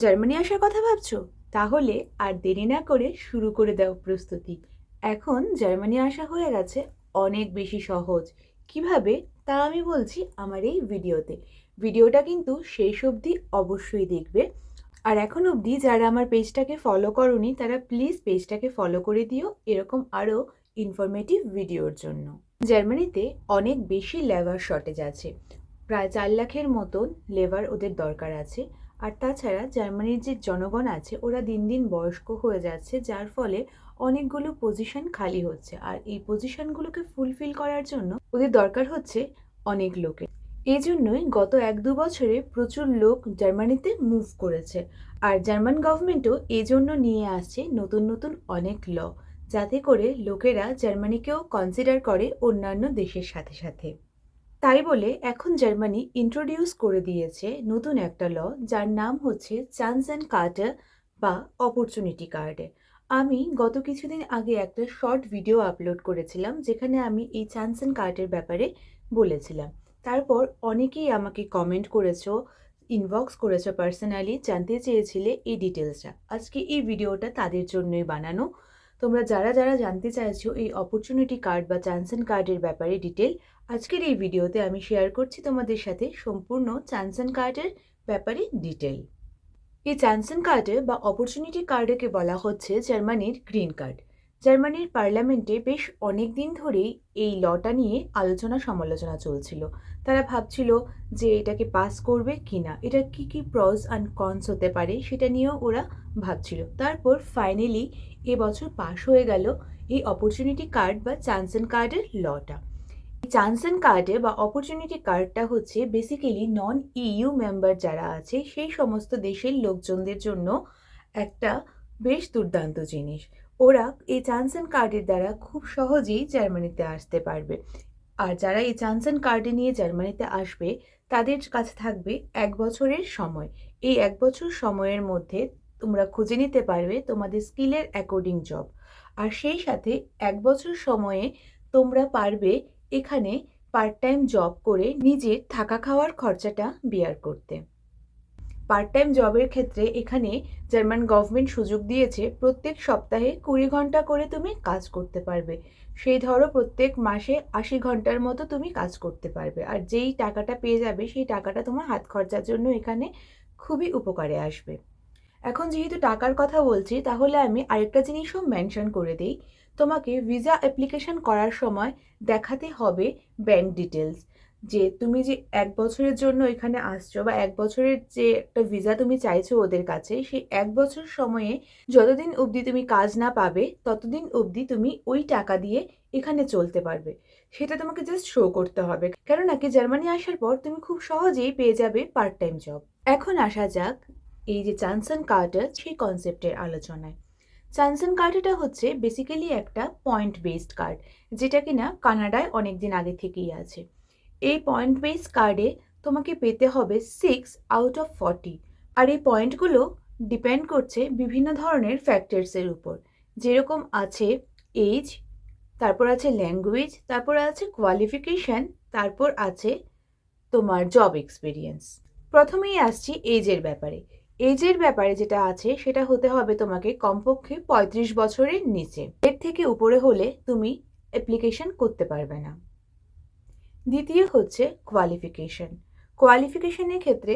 Germany আসার কথা ভাবছ? তাহলে আর দেরি না করে শুরু করে দাও প্রস্তুতি। এখন জার্মানি আসা হয়ে গেছে অনেক বেশি সহজ। কীভাবে? তা আমি বলছি আমার এই ভিডিওতে। ভিডিওটা কিন্তু শেষ অবধি অবশ্যই দেখবে। আর এখন অবধি যারা আমার পেজটাকে ফলো করনি, তারা প্লিজ পেজটাকে ফলো করে দিও এরকম আরও ইনফরমেটিভ ভিডিওর জন্য। জার্মানিতে অনেক বেশি লেবার শর্টেজ আছে। প্রায় চার লাখের মতন লেবার ওদের দরকার আছে। আর তাছাড়া জার্মানির যে জনগণ আছে, ওরা দিন দিন বয়স্ক হয়ে যাচ্ছে, যার ফলে অনেকগুলো পজিশন খালি হচ্ছে। আর এই পজিশনগুলোকে ফুলফিল করার জন্য ওদের দরকার হচ্ছে অনেক লোকের। এই জন্যই গত এক দু বছরে প্রচুর লোক জার্মানিতে মুভ করেছে। আর জার্মান গভর্নমেন্টও এই জন্য নিয়ে আসছে নতুন নতুন অনেক ল যাতে করে লোকেরা জার্মানিকেও কনসিডার করে অন্যান্য দেশের সাথে সাথে। তাই বলে এখন জার্মানি ইন্ট্রোডিউস করে দিয়েছে নতুন একটা ল যার নাম হচ্ছে চান্স অ্যান্ড কার্টার বা অপরচুনিটি কার্ডে আমি গত কিছুদিন আগে একটা শর্ট ভিডিও আপলোড করেছিলাম যেখানে আমি এই চান্স অ্যান্ড কার্ডের ব্যাপারে বলেছিলাম। তারপর অনেকেই আমাকে কমেন্ট করেছ ইনবক্স করেছ পার্সোনালি জানতে চেয়েছিলে এই ডিটেলসটা আজকে এই ভিডিওটা তাদের জন্যই বানানো। তোমরা যারা যারা জানতে চাইছো এই অপরচুনিটি কার্ড বা চান্স অ্যান্ড কার্ডের ব্যাপারে ডিটেল আজকের এই ভিডিওতে আমি শেয়ার করছি তোমাদের সাথে সম্পূর্ণ চান্স অ্যান্ড কার্ডের ব্যাপারে ডিটেল এই চান্স অ্যান্ড কার্ডে বা অপরচুনিটি কার্ডকে বলা হচ্ছে জার্মানির গ্রিন কার্ড জার্মানির পার্লামেন্টে বেশ অনেক দিন ধরেই এই লটা নিয়ে আলোচনা সমালোচনা চলছিল। তারা ভাবছিল যে এটাকে পাস করবে কি না এটা কি কি প্রস অ্যান্ড কনস হতে পারে সেটা নিয়েও ওরা ভাবছিল। তারপর ফাইনালি এবছর পাশ হয়ে গেল এই অপরচুনিটি কার্ড বা চান্স অ্যান্ড কার্ডের লটা। চান্স অ্যান্ড কার্ডে বা অপরচুনিটি কার্ডটা হচ্ছে বেসিক্যালি নন ইইউ মেম্বার যারা আছে, সেই সমস্ত দেশের লোকজনদের জন্য একটা বেশ দুর্দান্ত জিনিস। ওরা এই চান্স অ্যান্ড কার্ডের দ্বারা খুব সহজেই জার্মানিতে আসতে পারবে। আর যারা এই চান্স অ্যান্ড কার্ডে নিয়ে জার্মানিতে আসবে, তাদের কাছে থাকবে এক বছরের সময়। এই এক বছর সময়ের মধ্যে তোমরা খুঁজে নিতে পারবে তোমাদের স্কিলের অ্যাকর্ডিং জব। আর সেই সাথে এক বছর সময়ে তোমরা পারবে এখানে পার্ট টাইম জব করে নিজের থাকা খাওয়ার খরচাটা বিয়ার করতে। পার্ট টাইম জবের ক্ষেত্রে এখানে জার্মান গভর্নমেন্ট সুযোগ দিয়েছে, প্রত্যেক সপ্তাহে কুড়ি ঘণ্টা করে তুমি কাজ করতে পারবে। সেই ধরো প্রত্যেক মাসে আশি ঘণ্টার মতো তুমি কাজ করতে পারবে। আর যেই টাকাটা পেয়ে যাবে, সেই টাকাটা তোমার হাত খরচার জন্য এখানে খুবই উপকারে আসবে। এখন যেহেতু টাকার কথা বলছি, তাহলে আমি আরেকটা জিনিসও মেনশন করে দিই। তোমাকে ভিসা অ্যাপ্লিকেশন করার সময় দেখাতে হবে ব্যাংক ডিটেলস যে তুমি যে এক বছরের জন্য এখানে আসছো বা এক বছরের যে একটা ভিসা তুমি চাইছো ওদের কাছে, সেই এক বছর সময়ে যতদিন অবধি তুমি কাজ না পাবে, ততদিন অবধি তুমি ওই টাকা দিয়ে এখানে চলতে পারবে। সেটা তোমাকে জাস্ট শো করতে হবে। কেননা কি জার্মানি আসার পর তুমি খুব সহজেই পেয়ে যাবে পার্ট টাইম জব এখন আসা যাক এই যে চান্সন কার্টার, সেই কনসেপ্টের আলোচনায়। চানসন কার্ডটা হচ্ছে বেসিক্যালি একটা পয়েন্ট বেসড কার্ড যেটা কিনা কানাডায় অনেক দিন আগে থেকেই আছে। এই পয়েন্ট বেসড কার্ডে তোমাকে পেতে হবে সিক্স আউট অফ ফর্টি আর এই পয়েন্টগুলো ডিপেন্ড করছে বিভিন্ন ধরনের ফ্যাক্টরসের উপর। যেরকম আছে এজ তারপর আছে ল্যাঙ্গুয়েজ তারপর আছে কোয়ালিফিকেশান তারপর আছে তোমার জব এক্সপিরিয়েন্স প্রথমেই আসছি এজের ব্যাপারে। এজের ব্যাপারে যেটা আছে সেটা হতে হবে তোমাকে কমপক্ষে পঁয়ত্রিশ বছরের নিচে। এর থেকে উপরে হলে তুমি অ্যাপ্লিকেশন করতে পারবে না। দ্বিতীয় হচ্ছে কোয়ালিফিকেশন কোয়ালিফিকেশনের ক্ষেত্রে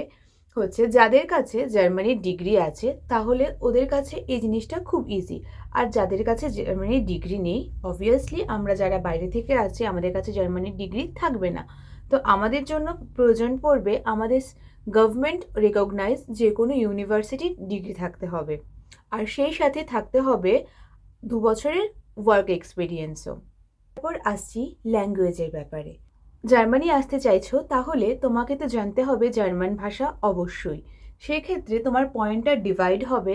হচ্ছে যাদের কাছে জার্মানির ডিগ্রি আছে, তাহলে ওদের কাছে এই জিনিসটা খুব ইজি আর যাদের কাছে জার্মানির ডিগ্রি নেই অবভিয়াসলি আমরা যারা বাইরে থেকে আছি, আমাদের কাছে জার্মানির ডিগ্রি থাকবে না। তো আমাদের জন্য প্রয়োজন পড়বে আমাদের গভর্নমেন্ট রেকগনাইজ যে কোনো ইউনিভার্সিটির ডিগ্রি থাকতে হবে। আর সেই সাথে থাকতে হবে দু বছরের ওয়ার্ক এক্সপিরিয়েন্সও তারপর আসছি ল্যাঙ্গুয়েজের ব্যাপারে। জার্মানি আসতে চাইছো, তাহলে তোমাকে তো জানতে হবে জার্মান ভাষা অবশ্যই। সেক্ষেত্রে তোমার পয়েন্টটা ডিভাইড হবে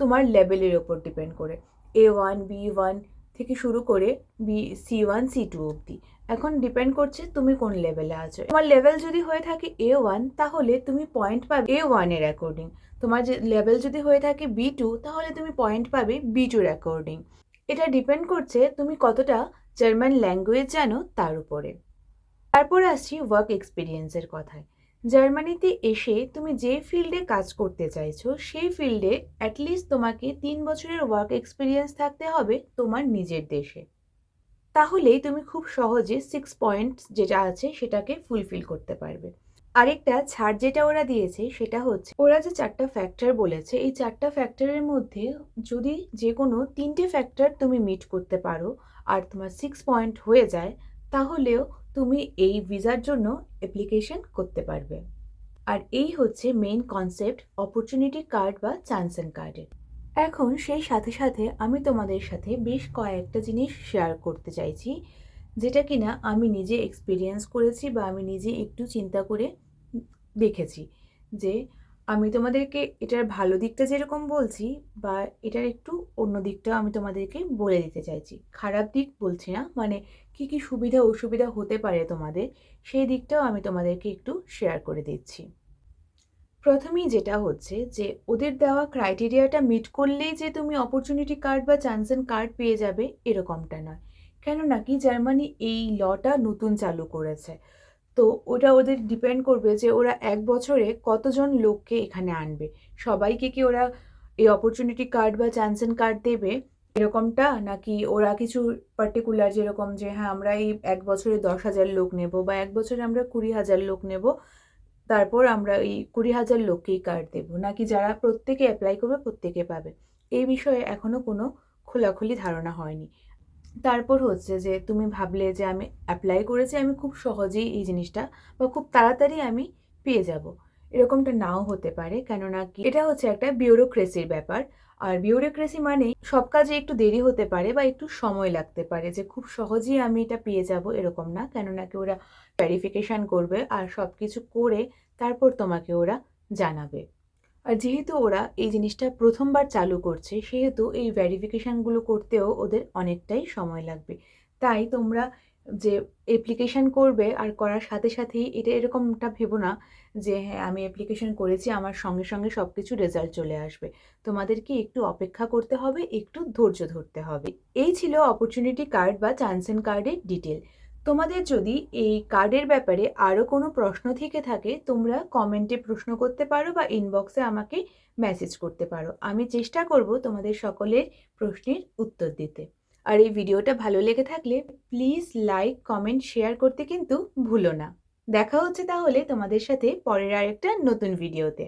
তোমার লেভেলের ওপর ডিপেন্ড করে। এ ওয়ান বি ওয়ান থেকে শুরু করে B C one C two অবধি। এখন ডিপেন্ড করছে তুমি কোন লেভেলে আছো। তোমার লেভেল যদি হয়ে থাকে এ ওয়ান তাহলে তুমি পয়েন্ট পাবে এ ওয়ানের অ্যাকর্ডিং তোমার যে লেভেল যদি হয়ে থাকে বি টু তাহলে তুমি পয়েন্ট পাবে বি টুর অ্যাকর্ডিং এটা ডিপেন্ড করছে তুমি কতটা জার্মান ল্যাঙ্গুয়েজ জানো তার উপরে। তারপর আসছি ওয়ার্ক এক্সপিরিয়েন্সের কথায়। জার্মানিতে এসে তুমি যে ফিল্ডে কাজ করতে চাইছো, সেই ফিল্ডে অ্যাটলিস্ট তোমাকে তিন বছরের ওয়ার্ক এক্সপিরিয়েন্স থাকতে হবে তোমার নিজের দেশে। তাহলেই তুমি খুব সহজে সিক্স পয়েন্ট যেটা আছে সেটাকে ফুলফিল করতে পারবে। আরেকটা ছাড় যেটা ওরা দিয়েছে সেটা হচ্ছে, ওরা যে চারটা ফ্যাক্টর বলেছে, এই চারটা ফ্যাক্টরের মধ্যে যদি যে কোনো তিনটে ফ্যাক্টর তুমি মিট করতে পারো, আর তোমার সিক্স পয়েন্ট হয়ে যায় তাহলেও তুমি এই ভিসার জন্য অ্যাপ্লিকেশন করতে পারবে। আর এই হচ্ছে মেইন কনসেপ্ট অপরচুনিটি কার্ড বা চান্সেন কার্ডের এখন সেই সাথে সাথে আমি তোমাদের সাথে বেশ কয়েকটা জিনিস শেয়ার করতে চাইছি, যেটা কিনা আমি নিজে এক্সপিরিয়েন্স করেছি বা আমি নিজে একটু চিন্তা করে দেখেছি যে আমি তোমাদেরকে এটার ভালো দিকটা যেরকম বলছি, বা এটার একটু অন্য দিকটাও আমি তোমাদেরকে বলে দিতে চাইছি। খারাপ দিক বলছি না মানে কি কি সুবিধা অসুবিধা হতে পারে তোমাদের, সেই দিকটাও আমি তোমাদেরকে একটু শেয়ার করে দিচ্ছি। প্রথমেই যেটা হচ্ছে যে, ওদের দেওয়া ক্রাইটেরিয়াটা মিট করলেই যে তুমি অপরচুনিটি কার্ড বা চান্সেন কার্ড পেয়ে যাবে, এরকমটা নয়। কেন নাকি জার্মানি এই লটা নতুন চালু করেছে। তো ওটা ওদের ডিপেন্ড করবে যে ওরা এক বছরে কতজন লোককে এখানে আনবে। সবাইকে কি ওরা এই অপরচুনিটি কার্ড বা চান্সেন কার্ড দেবে এরকমটা? নাকি ওরা কিছু পার্টিকুলার যেরকম যে হ্যাঁ আমরা এই এক বছরে দশ হাজার লোক নেব বা এক বছরে আমরা কুড়ি হাজার লোক নেব, তারপর আমরা এই কুড়ি হাজার লোককেই কার্ড দেবো। নাকি যারা প্রত্যেকে অ্যাপ্লাই করবে প্রত্যেকে পাবে? এই বিষয়ে এখনও কোনো খোলাখুলি ধারণা হয়নি। তারপর হচ্ছে যে তুমি ভাবলে যে আমি অ্যাপ্লাই করেছি, আমি খুব সহজেই এই জিনিসটা বা খুব তাড়াতাড়ি আমি পেয়ে যাব। এরকমটা নাও হতে পারে, কেননা কি এটা হচ্ছে একটা বিউরোক্রেসির ব্যাপার। আর বিউরোক্রেসি মানে সব কাজে একটু দেরি হতে পারে বা একটু সময় লাগতে পারে যে খুব সহজেই আমি এটা পেয়ে যাব এরকম না, কেননা কি ওরা ভেরিফিকেশান করবে আর সব কিছু করে তারপর তোমাকে ওরা জানাবে। আর যেহেতু ওরা এই জিনিসটা প্রথমবার চালু করছে, সেহেতু এই ভ্যারিফিকেশানগুলো করতেও ওদের অনেকটাই সময় লাগবে। তাই তোমরা যে অ্যাপ্লিকেশান করবে আর করার সাথে সাথেই এটা এরকমটা ভেবো না যে হ্যাঁ আমি অ্যাপ্লিকেশান করেছি, আমার সঙ্গে সঙ্গে সব কিছু রেজাল্ট চলে আসবে। তোমাদেরকে একটু অপেক্ষা করতে হবে, একটু ধৈর্য ধরতে হবে? এই ছিল অপরচুনিটি কার্ড বা চান্সেন কার্ডের ডিটেল তোমাদের যদি এই কার্ডের ব্যাপারে আরও কোনো প্রশ্ন থেকে থাকে, তোমরা কমেন্টে প্রশ্ন করতে পারো বা ইনবক্সে আমাকে মেসেজ করতে পারো। আমি চেষ্টা করব তোমাদের সকলের প্রশ্নের উত্তর দিতে। আর এই ভিডিওটা ভালো লেগে থাকলে প্লিজ লাইক কমেন্ট শেয়ার করতে কিন্তু ভুলো না। দেখা হচ্ছে তাহলে তোমাদের সাথে পরের আরেকটা নতুন ভিডিওতে